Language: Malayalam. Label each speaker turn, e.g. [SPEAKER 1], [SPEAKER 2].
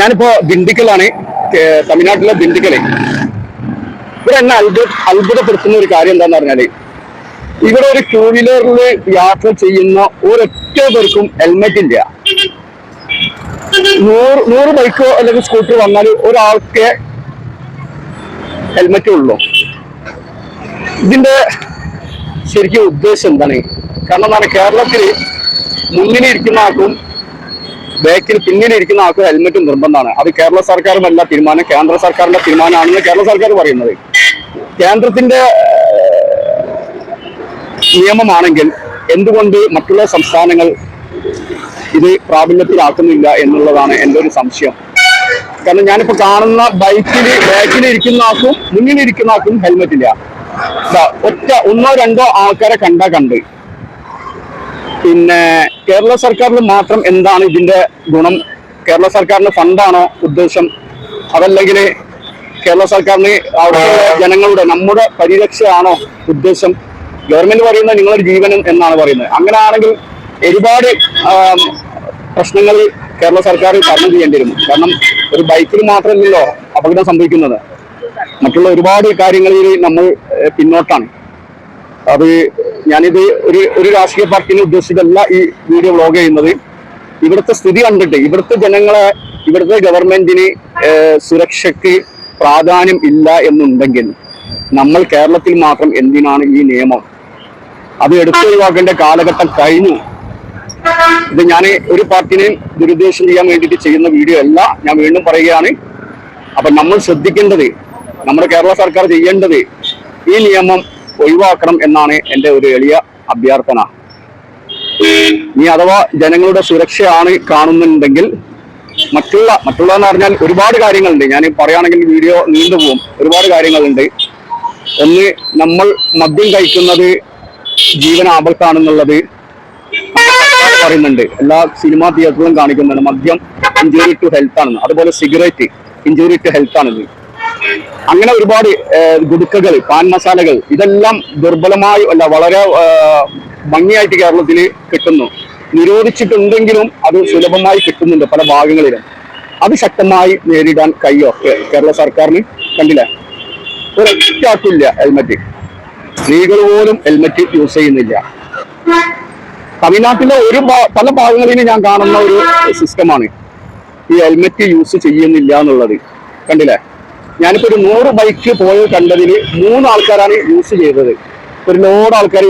[SPEAKER 1] ഞാനിപ്പോ ദിണ്ടിക്കലാണ് തമിഴ്നാട്ടിലെ ദിണ്ടിക്കൽ. ഇവിടെ എന്നെ അത്ഭുത അത്ഭുതപ്പെടുത്തുന്ന ഒരു കാര്യം എന്താന്ന് പറഞ്ഞാൽ ഇവിടെ ഒരു ടൂ വീലറിൽ യാത്ര ചെയ്യുന്ന ഒരൊറ്റ പേർക്കും ഹെൽമെറ്റ് ഇല്ല. നൂറ് നൂറ് ബൈക്കോ അല്ലെങ്കിൽ സ്കൂട്ടർ വന്നാൽ ഒരാൾക്ക് ഹെൽമെറ്റ് ഉള്ളൂ. ഇതിന്റെ ശരിക്കും ഉദ്ദേശം എന്താണ്? കാരണം എന്താണ്? കേരളത്തിൽ മുന്നിലിരിക്കുന്ന ആൾക്കും ബാക്കിൽ പിന്നിൽ ഇരിക്കുന്ന ആൾക്ക് ഹെൽമെറ്റ് നിർബന്ധമാണ്. അത് കേരള സർക്കാരുമല്ല തീരുമാനം. കേന്ദ്ര സർക്കാരിന്റെ തീരുമാനമാണെന്ന് കേരള സർക്കാർ പറയുന്നത്. കേന്ദ്രത്തിന്റെ നിയമമാണെങ്കിൽ എന്തുകൊണ്ട് മറ്റുള്ള സംസ്ഥാനങ്ങൾ ഇത് പ്രാബല്യത്തിലാക്കുന്നില്ല എന്നുള്ളതാണ് എന്റെ ഒരു സംശയം. കാരണം ഞാനിപ്പോ കാണുന്ന ബൈക്കിൽ ബാക്കിൽ ഇരിക്കുന്ന ആൾക്കും മുന്നിലിരിക്കുന്ന ആൾക്കും ഹെൽമെറ്റ് ഇല്ല ഒറ്റ ഒന്നോ രണ്ടോ ആൾക്കാരെ കണ്ട കണ്ട്. പിന്നെ കേരള സർക്കാരിന് മാത്രം എന്താണ് ഇതിന്റെ ഗുണം? കേരള സർക്കാരിന് ഫണ്ടാണോ ഉദ്ദേശം? അതല്ലെങ്കിൽ കേരള സർക്കാരിന് അവിടുത്തെ ജനങ്ങളുടെ നമ്മുടെ പരിരക്ഷയാണോ ഉദ്ദേശം? ഗവൺമെന്റ് പറയുന്നത് നിങ്ങളുടെ ജീവനം എന്നാണ് പറയുന്നത്. അങ്ങനെ ആണെങ്കിൽ ഒരുപാട് പ്രശ്നങ്ങൾ കേരള സർക്കാർ തരണം ചെയ്യേണ്ടി വരും. കാരണം ഒരു ബൈക്കിൽ മാത്രമല്ലല്ലോ അപകടം സംഭവിക്കുന്നത്. മറ്റുള്ള ഒരുപാട് കാര്യങ്ങളിൽ നമ്മൾ പിന്നോട്ടാണ്. അത് ഞാനിത് ഒരു ഒരു രാഷ്ട്രീയ പാർട്ടിനെ ഉദ്ദേശിച്ചല്ല ഈ വീഡിയോ വ്ളോഗ് ചെയ്യുന്നത്. ഇവിടുത്തെ സ്ഥിതി കണ്ടിട്ട് ഇവിടുത്തെ ജനങ്ങളെ ഇവിടുത്തെ ഗവൺമെന്റിന് സുരക്ഷയ്ക്ക് പ്രാധാന്യം ഇല്ല എന്നുണ്ടെങ്കിൽ നമ്മൾ കേരളത്തിൽ മാത്രം എന്തിനാണ് ഈ നിയമം? അത് എടുത്തൊഴിവാക്കേണ്ട കാലഘട്ടം കഴിഞ്ഞു. ഇത് ഞാൻ ഒരു പാർട്ടിനെയും ദുരുദ്ദേശം ചെയ്യാൻ വേണ്ടിയിട്ട് ചെയ്യുന്ന വീഡിയോ അല്ല. ഞാൻ വീണ്ടും പറയുകയാണ്. അപ്പൊ നമ്മൾ ശ്രദ്ധിക്കേണ്ടത് നമ്മുടെ കേരള സർക്കാർ ചെയ്യേണ്ടത് ഈ നിയമം ഒഴിവാക്കണം എന്നാണ് എന്റെ ഒരു എളിയ അഭ്യർത്ഥന. ഇനി അഥവാ ജനങ്ങളുടെ സുരക്ഷയാണ് കാണുന്നുണ്ടെങ്കിൽ മറ്റുള്ള മറ്റുള്ള എന്ന് പറഞ്ഞാൽ ഒരുപാട് കാര്യങ്ങളുണ്ട്. ഞാൻ പറയുകയാണെങ്കിൽ വീഡിയോ നീണ്ടുപോകും ഒരുപാട് കാര്യങ്ങളുണ്ട്. ഒന്ന് നമ്മൾ മദ്യം കഴിക്കുന്നത് ജീവൻ ആപത്താണെന്നുള്ളത് പറയുന്നുണ്ട്. എല്ലാ സിനിമാ തിയേറ്ററുകളും കാണിക്കുന്നുണ്ട് മദ്യം ഇഞ്ചുറി ടു ഹെൽത്ത് ആണെന്ന് അതുപോലെ സിഗരറ്റ് ഇഞ്ചുറി ടു ഹെൽത്ത് ആണെന്ന് അങ്ങനെ ഒരുപാട് ഗുടുക്കകൾ പാൻ മസാലകൾ ഇതെല്ലാം ദുർബലമായി അല്ല വളരെ ഭംഗിയായിട്ട് കേരളത്തിൽ കിട്ടുന്നു. നിരോധിച്ചിട്ടുണ്ടെങ്കിലും അത് സുലഭമായി കിട്ടുന്നുണ്ട് പല ഭാഗങ്ങളിലും. അത് ശക്തമായി നേരിടാൻ കഴിയോ? കേരള സർക്കാരിന് കണ്ടില്ല. ഒരൊറ്റാക്കില്ല ഹെൽമറ്റ്. സ്ത്രീകൾ പോലും ഹെൽമറ്റ് യൂസ് ചെയ്യുന്നില്ല. തമിഴ്നാട്ടിലെ ഒരു പല ഭാഗങ്ങളിലും ഞാൻ കാണുന്ന ഒരു സിസ്റ്റമാണ് ഈ ഹെൽമെറ്റ് യൂസ് ചെയ്യുന്നില്ല എന്നുള്ളത്. കണ്ടില്ലേ? ഞാനിപ്പോ ഒരു നൂറ് ബൈക്ക് പോയത് കണ്ടതിൽ മൂന്ന് ആൾക്കാരാണ് യൂസ് ചെയ്തത്. ഒരു ലോഡ് ആൾക്കാർ